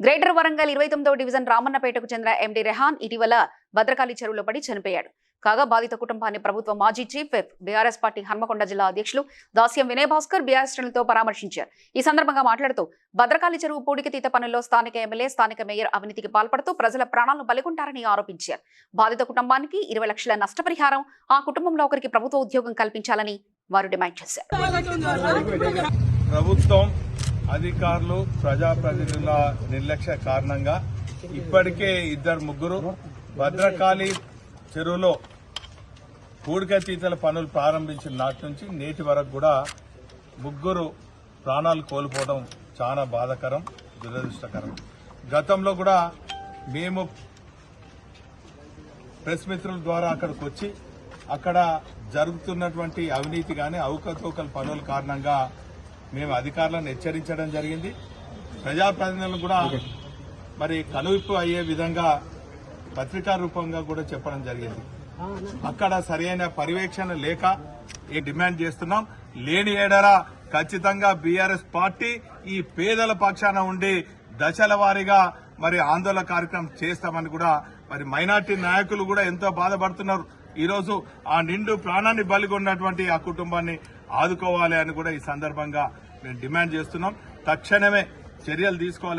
Greater Warangal ఇరవై తొమ్మిదవ division రామన్నపేటకు చెందిన ఎండి రెహాన్ ఇటీవల భద్రకాళి చెరువులో పడి చనిపోయాడు. కాగా బాధిత కుటుంబాన్ని ప్రభుత్వ మాజీ chief whip BRS party Hanamkonda జిల్లా అధ్యక్షులు దాస్యం వినయ్ భాస్కర్ బీఆర్ఎస్ శ్రేణులతో పరామర్శించారు. ఈ సందర్భంగా మాట్లాడుతూ భద్రకాళి చెరువు పూడికి తీత పనుల్లో స్థానిక ఎమ్మెల్యే స్థానిక మేయర్ అవినీతికి పాల్పడుతూ ప్రజల ప్రాణాలను బలికొంటారని ఆరోపించారు. బాధిత కుటుంబానికి ఇరవై లక్షల నష్టపరిహారం ఆ కుటుంబంలో ఒకరికి ప్రభుత్వ ఉద్యోగం కల్పించాలని వారు డిమాండ్ చేశారు. ప్రభుత్వం అధికారులు ప్రజాప్రతినిధుల నిర్లక్ష్య కారణంగా ఇప్పటికే ఇద్దరు ముగ్గురు భద్రకాళి చెరువులో పూడికతీతల పనులు ప్రారంభించిన నాటి నుంచి నేటి వరకు కూడా ముగ్గురు ప్రాణాలు కోల్పోవడం చాలా బాధాకరం దురదృష్టకరం. గతంలో కూడా మేము ప్రెస్ మిత్రుల ద్వారా అక్కడికి వచ్చి అక్కడ జరుగుతున్నటువంటి అవినీతి కానీ అవకతవకల పనుల కారణంగా మేము అధికారులను హెచ్చరించడం జరిగింది. ప్రజాప్రతినిధులను కూడా మరి కనువిప్పు అయ్యే విధంగా పత్రికా రూపంగా కూడా చెప్పడం జరిగింది. అక్కడ సరైన పర్యవేక్షణ లేక ఈ డిమాండ్ చేస్తున్నాం. లేని ఏడరా ఖచ్చితంగా బీఆర్ఎస్ పార్టీ ఈ పేదల పక్షాన ఉండి దశల వారీగా మరి ఆందోళన కార్యక్రమం చేస్తామని కూడా మరి మైనార్టీ నాయకులు కూడా ఎంతో బాధపడుతున్నారు. ఈ రోజు ఆ నిండు ప్రాణాన్ని బలిగొన్నటువంటి ఆ కుటుంబాన్ని ఆదుకోవాలి అని కూడా ఈ సందర్భంగా మేము డిమాండ్ చేస్తున్నాం. తక్షణమే చర్యలు తీసుకోవాలి